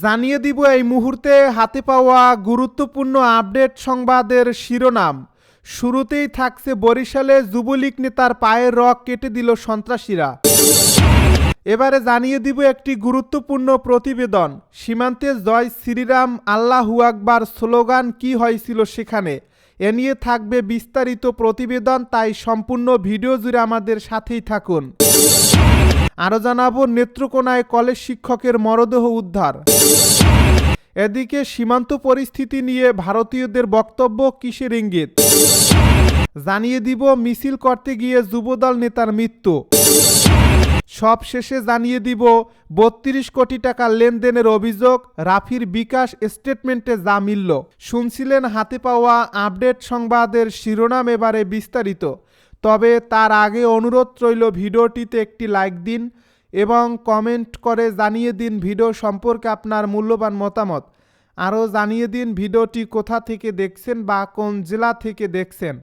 জানিয়ে দিব এই মুহূর্তে হাতে পাওয়া গুরুত্বপূর্ণ আপডেট সংবাদের শিরোনাম। শুরুতেই থাকছে বরিশালে যুবলীগ নেতার পায়ের রক কেটে দিল সন্ত্রাসীরা। এবারে জানিয়ে দিব একটি গুরুত্বপূর্ণ প্রতিবেদন। সীমান্তে জয় শ্রীরাম, আল্লাহু আকবার স্লোগান কি হয়েছিল সেখানে? এ নিয়ে থাকবে বিস্তারিত প্রতিবেদন, তাই সম্পূর্ণ ভিডিও জুড়ে আমাদের সাথেই থাকুন। আরও জানাব, নেত্রকোনায় কলেজ শিক্ষকের মরদেহ উদ্ধার। এদিকে সীমান্ত পরিস্থিতি নিয়ে ভারতীয়দের বক্তব্য, কিসের ইঙ্গিত? জানিয়ে দিব, মিছিল করতে গিয়ে যুবদল নেতার মৃত্যু। সব শেষে জানিয়ে দিব, বত্রিশ কোটি টাকা লেনদেনের অভিযোগ, রাফির বিকাশ স্টেটমেন্টে যা মিলল। শুনছিলেন হাতে পাওয়া আপডেট সংবাদের শিরোনাম এবারে বিস্তারিত। তবে তার আগে অনুরোধ রইল ভিডিওটিতে একটি লাইক দিন এবং কমেন্ট করে জানিয়ে দিন ভিডিও সম্পর্কে আপনার মূল্যবান মতামত। আরও জানিয়ে দিন ভিডিওটি কোথা থেকে দেখছেন বা কোন জেলা থেকে দেখছেন।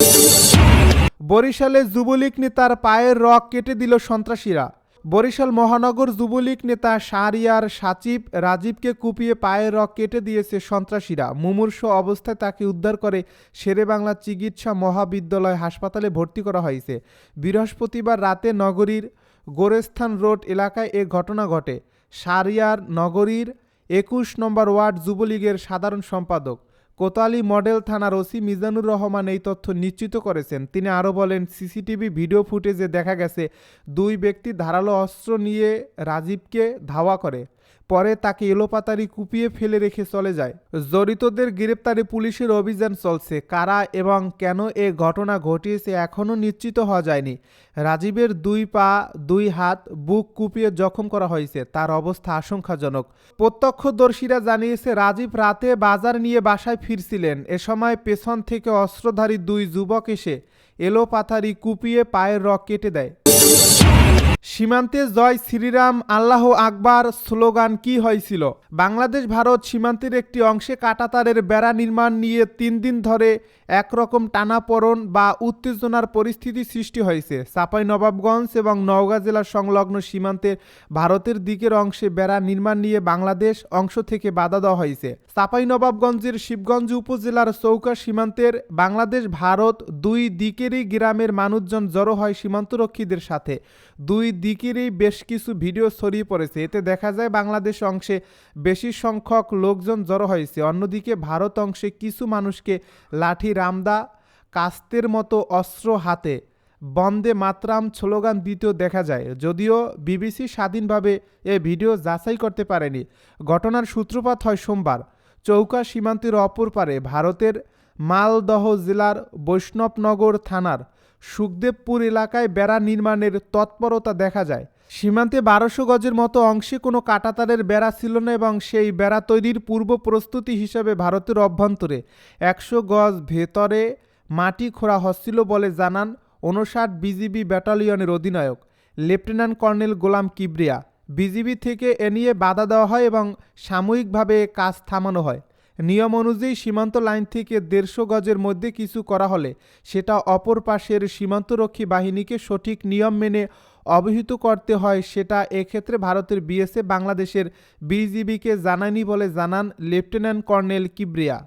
বরিশালে যুবলীগ নেতার পায়ের রক কেটে দিল সন্ত্রাসীরা। বরিশাল মহানগর যুবলীগ নেতা শাহরিয়ার সাচিব রাজীবকে কুপিয়ে পায়ের রক কেটে দিয়েছে সন্ত্রাসীরা। মুমূর্ষ অবস্থায় তাকে উদ্ধার করে শেরেবাংলা চিকিৎসা মহাবিদ্যালয় হাসপাতালে ভর্তি করা হয়েছে। বৃহস্পতিবার রাতে নগরীর গোরেস্থান রোড এলাকায় এ ঘটনা ঘটে। শাহরিয়ার নগরীর একুশ নম্বর ওয়ার্ড যুবলীগের সাধারণ সম্পাদক কোতালি মডেল থানার ওসি মিজানুর রহমান এই তথ্য নিশ্চিত করেছেন। তিনি আরও বলেন, সিসিটিভি ভিডিও ফুটেজে দেখা গেছে, দুই ব্যক্তি ধারালো অস্ত্র নিয়ে রাজীবকে ধাওয়া করে। পরে তাকে এলোপাতারি কুপিয়ে ফেলে রেখে চলে যায়। জড়িতদের গ্রেপ্তারে পুলিশের অভিযান চলছে। কারা এবং কেন এ ঘটনা ঘটিয়েছে এখনও নিশ্চিত হওয়া যায়নি। রাজীবের দুই পা, দুই হাত, বুক কুপিয়ে জখম করা হয়েছে। তার অবস্থা আশঙ্কাজনক। প্রত্যক্ষদর্শীরা জানিয়েছে, রাজীব রাতে বাজার নিয়ে বাসায় ফিরছিলেন। এ সময় পেছন থেকে অস্ত্রধারী দুই যুবক এসে এলোপাথারি কুপিয়ে পায়ের রক কেটে দেয়। সীমান্তে জয় শ্রীরাম, আল্লাহ আকবার স্লোগান কি হয়েছিল? বাংলাদেশ, ভারত সীমান্তের একটি অংশে কাটাতারের বেড়া নির্মাণ নিয়ে তিন দিন ধরে একরকম টানাপড়ন বা উত্তেজনার পরিস্থিতি সৃষ্টি হয়েছে। চাপাই নবাবগঞ্জ এবং নওগাঁ জেলার সংলগ্ন সীমান্তের ভারতের দিকের অংশে বেড়া নির্মাণ নিয়ে বাংলাদেশ অংশ থেকে বাধা দেওয়া হয়েছে। চাপাই নবাবগঞ্জের শিবগঞ্জ উপজেলার চৌকা সীমান্তের বাংলাদেশ, ভারত দুই দিকেরই গ্রামের মানুষজন জড়ো হয় সীমান্তরক্ষীদের সাথে। দুই দিকেরই বেশ কিছু ভিডিও ছড়িয়ে পড়েছে। এতে দেখা যায় বাংলাদেশ অংশে বেশি সংখ্যক লোকজন জড়ো হয়েছে। অন্যদিকে ভারত অংশে কিছু মানুষকে লাঠি, রামদা, কাস্তের মতো অস্ত্র হাতে, বন্দে মাতরাম স্লোগান দিতেও দেখা যায়। যদিও বিবিসি স্বাধীনভাবে এ ভিডিও যাচাই করতে পারেনি। ঘটনার সূত্রপাত হয় সোমবার। চৌকা সীমান্তের অপর পারে ভারতের মালদহ জেলার বৈষ্ণবনগর থানার সুখদেবপুর এলাকায় বেড়া নির্মাণের তৎপরতা দেখা যায়। সীমান্তে বারোশো গজের মতো অংশে কোনো কাটাতারের বেড়া ছিল না এবং সেই বেড়া তৈরির পূর্ব প্রস্তুতি হিসাবে ভারতের অভ্যন্তরে একশো গজ ভেতরে মাটি খোঁড়া হচ্ছিল বলে জানান উনষাট বিজিবি ব্যাটালিয়নের অধিনায়ক, lieutenant colonel Golam Kibria. BGB থেকে এ নিয়ে বাধা দেওয়া হয় এবং সাময়িকভাবে কাজ থামানো হয়। নিয়ম অনুযায়ী সীমান্ত লাইন থেকে দেড়শো গজের মধ্যে কিছু করা হলে সেটা অপর পাশের সীমান্তরক্ষী বাহিনীকে সঠিক নিয়ম মেনে অবহিত করতে হয়। সেটা এক্ষেত্রে ভারতের বিএসএ বাংলাদেশের বিজিবিকে জানায়নি বলে জানান লেফটেন্যান্ট কর্নেল কিবরিয়া।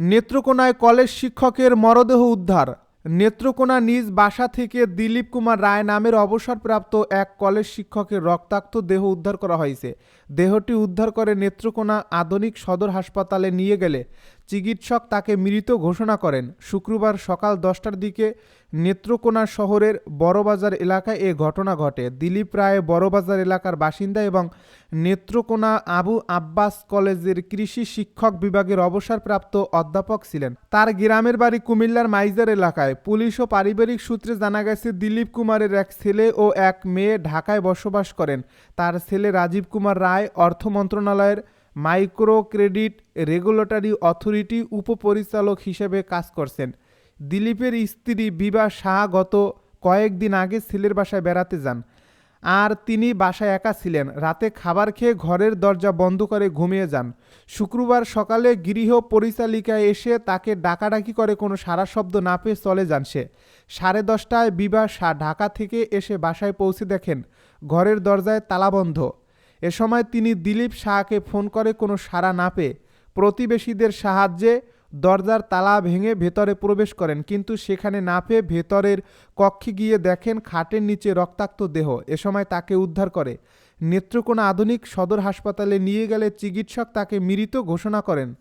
নেত্রকোনায় কলেজ শিক্ষকের মরদেহ উদ্ধার। নেত্রকোনা নিজ বাসা থেকে দিলীপ কুমার রায় নামের অবসরপ্রাপ্ত এক কলেজ শিক্ষকের রক্তাক্ত দেহ উদ্ধার করা হয়েছে। দেহটি উদ্ধার করে নেত্রকোনা আধুনিক সদর হাসপাতালে নিয়ে গেলে চিকিৎসক তাকে মৃত ঘোষণা করেন। শুক্রবার সকাল দশটার দিকে নেত্রকোনা শহরের বড়বাজার এলাকায় এ ঘটনা ঘটে। দিলীপ রায় বড়বাজার এলাকার বাসিন্দা এবং নেত্রকোনা আবু আব্বাস কলেজের কৃষি শিক্ষক বিভাগের অবসরপ্রাপ্ত অধ্যাপক ছিলেন। তার গ্রামের বাড়ি কুমিল্লার মাইজার এলাকায়। পুলিশ ও পারিবারিক সূত্রে জানা গেছে, দিলীপ কুমারের এক ছেলে ও এক মেয়ে ঢাকায় বসবাস করেন। তার ছেলে রাজীব কুমার রায় অর্থ মন্ত্রণালয়ের মাইক্রো ক্রেডিট রেগুলেটরি অথরিটি উপপরিচালক হিসেবে কাজ করছেন। দিলীপের স্ত্রী বিভা শাহ গত কয়েকদিন আগে ছেলের বাসায় বেড়াতে যান। আর তিনি বাসায় একা ছিলেন। রাতে খাবার খেয়ে ঘরের দরজা বন্ধ করে ঘুমিয়ে যান। শুক্রবার সকালে গৃহ পরিচালিকা এসে তাকে ডাকাডাকি করে কোনো সারা শব্দ না পেয়ে চলে যান সে। সাড়ে দশটায় বিভা শাহ ঢাকা থেকে এসে বাসায় পৌঁছে দেখেন, ঘরের দরজায় তালাবন্ধ এ সময় তিনি দিলীপ শাহকে ফোন করে কোনো সাড়া না পেয়ে প্রতিবেশীদের সাহায্যে দরজার তালা ভেঙে ভেতরে প্রবেশ করেন, কিন্তু সেখানে না পেয়ে ভেতরের কক্ষে গিয়ে দেখেন খাটের নিচে রক্তাক্ত দেহ। এ সময় তাকে উদ্ধার করে। নেত্রকোনা আধুনিক সদর হাসপাতালে নিয়ে গেলে চিকিৎসক তাকে মৃত ঘোষণা করেন।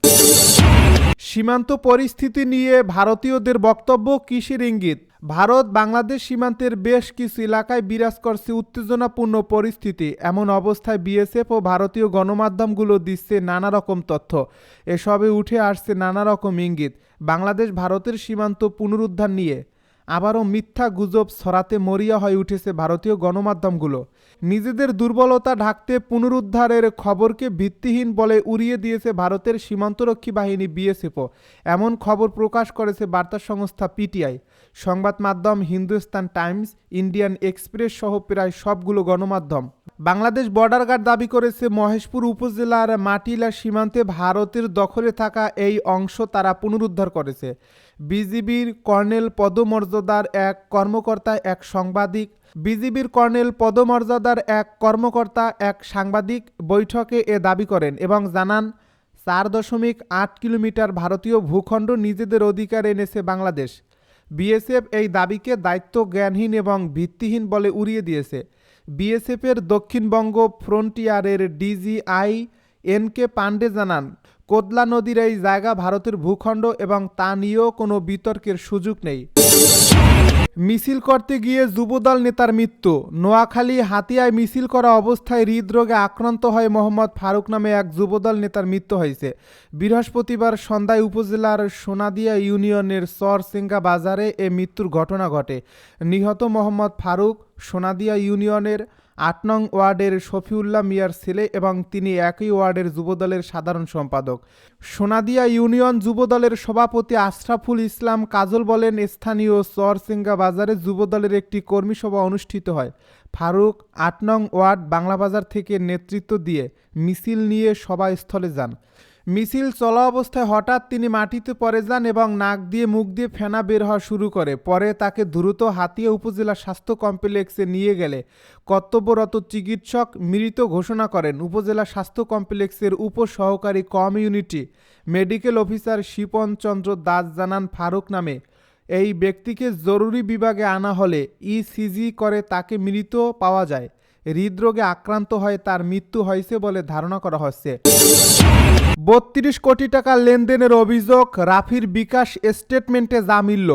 সীমান্ত পরিস্থিতি নিয়ে ভারতীয়দের বক্তব্য কিসের ইঙ্গিত? ভারত, বাংলাদেশ সীমান্তের বেশ কিছু এলাকায় বিরাজ করছে উত্তেজনাপূর্ণ পরিস্থিতি। এমন অবস্থায় বিএসএফ ও ভারতীয় গণমাধ্যমগুলো দিচ্ছে নানা রকম তথ্য। এসবে উঠে আসছে নানা রকম ইঙ্গিত। বাংলাদেশ ভারতের সীমান্ত পুনরুদ্ধার নিয়ে আবারও মিথ্যা গুজব ছড়াতে মরিয়া হয়ে উঠেছে ভারতীয় গণমাধ্যমগুলো। নিজেদের দুর্বলতা ঢাকতে পুনরুদ্ধারের খবরকে ভিত্তিহীন বলে উড়িয়ে দিয়েছে ভারতের সীমান্তরক্ষী বাহিনী বিএসএফও। এমন খবর প্রকাশ করেছে বার্তা সংস্থা পিটিআই। সংবাদ মাধ্যম হিন্দুস্তান টাইমস, ইন্ডিয়ান এক্সপ্রেস সহ প্রায় সবগুলো গণমাধ্যম। বাংলাদেশ বর্ডার গার্ড দাবি করেছে, মহেশপুর উপজেলার মাটিলা সীমান্তে ভারতের দখলে থাকা এই অংশ তারা পুনরুদ্ধার করেছে। বিজিবির কর্নেল পদমর্যাদার এক কর্মকর্তা, এক সাংবাদিক। বিজিবির কর্নেল পদমর্যাদার এক কর্মকর্তা, এক সাংবাদিক বৈঠকে এ দাবি করেন এবং জানান, চার দশমিক আট কিলোমিটার ভারতীয় ভূখণ্ড নিজেদের অধিকার এনেছে বাংলাদেশ। বিএসএফ এই দাবিকে দায়িত্ব জ্ঞানহীন এবং ভিত্তিহীন বলে উড়িয়ে দিয়েছে। বিএসএফের দক্ষিণবঙ্গ ফ্রন্টিয়ারের ডিজিআই এন কে পান্ডে জানান কোদলা নদীর এই জায়গা ভারতের ভূখণ্ড এবং তা নিয়েও কোনো বিতর্কের সুযোগ নেই। মিছিল করতে গিয়ে যুবদল নেতার মৃত্যু। নোয়াখালী হাতিয়ায় মিছিল করা অবস্থায় হৃদরোগে আক্রান্ত হয় মোহাম্মদ ফারুক নামে এক যুবদল নেতার মৃত্যু হয়েছে। বৃহস্পতিবার সন্ধ্যায় উপজেলার সোনাদিয়া ইউনিয়নের চরসিঙ্গা বাজারে এ মৃত্যুর ঘটনা ঘটে। নিহত মোহাম্মদ ফারুক সোনাদিয়া ইউনিয়নের আট নং ওয়ার্ডের শফিউল্লাহ মিয়ার ছেলে এবং তিনি একই ওয়ার্ডের যুবদলের সাধারণ সম্পাদক। সোনাদিয়া ইউনিয়ন যুবদলের সভাপতি আশরাফুল ইসলাম কাজল বলেন, স্থানীয় চরসিঙ্গা বাজারে যুবদলের একটি কর্মী সভা অনুষ্ঠিত হয়। ফারুক আট নং ওয়ার্ড বাংলা বাজার থেকে নেতৃত্ব দিয়ে মিছিল নিয়ে সভাস্থলে যান। মিছিল চলা অবস্থায় হঠাৎ তিনি মাটিতে পড়ে যান এবং নাক দিয়ে মুখ দিয়ে ফেনা বের হওয়া শুরু করে। পরে তাকে দ্রুত হাতিয়া উপজেলা স্বাস্থ্য কমপ্লেক্সে নিয়ে গেলে কর্তব্যরত চিকিৎসক মৃত ঘোষণা করেন। উপজেলা স্বাস্থ্য কমপ্লেক্সের উপসহকারী community medical officer Shipon Chandra Das জানান ফারুক নামে। এই ব্যক্তিকে জরুরি বিভাগে আনা হলে ইসিজি করে তাকে মৃত পাওয়া যায়। হৃদরোগে আক্রান্ত হয়ে তার মৃত্যু হয়েছে বলে ধারণা করা হচ্ছে। বত্রিশ কোটি টাকা লেনদেনের অভিযোগ রাফির বিকাশ স্টেটমেন্টে যা মিলল।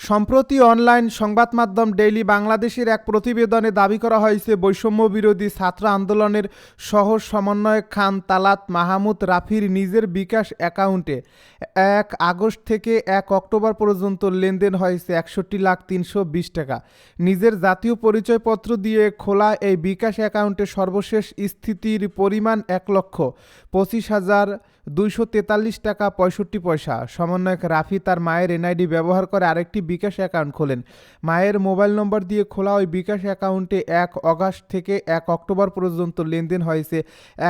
সম্প্রতি অনলাইন সংবাদ মাধ্যম ডেইলি বাংলাদেশের এক প্রতিবেদনে দাবি করা হয়েছে বৈষম্য বিরোধী ছাত্র আন্দোলনের সহ সমন্বয়ক খান তালাত মাহমুদ রাফির নিজের বিকাশ অ্যাকাউন্টে এক আগস্ট থেকে এক অক্টোবর পর্যন্ত লেনদেন হয়েছে একষট্টি লাখ তিনশো বিশ টাকা। নিজের জাতীয় পরিচয়পত্র দিয়ে খোলা এই বিকাশ অ্যাকাউন্টে সর্বশেষ স্থিতির পরিমাণ এক লক্ষ পঁচিশ হাজার দুইশো তেতাল্লিশ টাকা পঁয়ষট্টি পয়সা। সমন্বয়ক রাফি তার মায়ের এনআইডি ব্যবহার করে আরেকটি বিকাশ অ্যাকাউন্ট খোলেন। মায়ের মোবাইল নম্বর দিয়ে খোলা ওই বিকাশ অ্যাকাউন্টে এক অগাস্ট থেকে এক অক্টোবর পর্যন্ত লেনদেন হয়েছে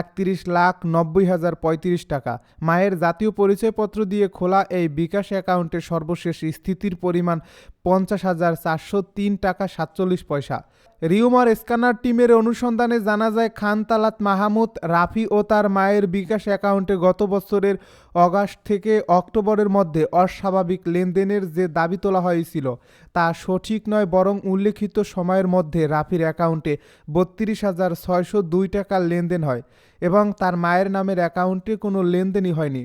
একত্রিশ লাখ নব্বই হাজার পঁয়ত্রিশ টাকা। মায়ের জাতীয় পরিচয়পত্র দিয়ে খোলা এই বিকাশ অ্যাকাউন্টে সর্বশেষ স্থিতির পরিমাণ পঞ্চাশ হাজার চারশো তিন টাকা সাতচল্লিশ পয়সা। রিউমার স্ক্যানার টিমের অনুসন্ধানে জানা যায়, খান তালাত মাহমুদ, রাফি ও তার মায়ের বিকাশ অ্যাকাউন্টে গত বছরের অগাস্ট থেকে অক্টোবরের মধ্যে অস্বাভাবিক লেনদেনের যে দাবি তোলা হয়েছিল তা সঠিক নয়, বরং উল্লেখিত সময়ের মধ্যে রাফির অ্যাকাউন্টে বত্রিশ হাজার ছয়শো দুই টাকার লেনদেন হয় এবং তার মায়ের নামের অ্যাকাউন্টে কোনো লেনদেনই হয়নি।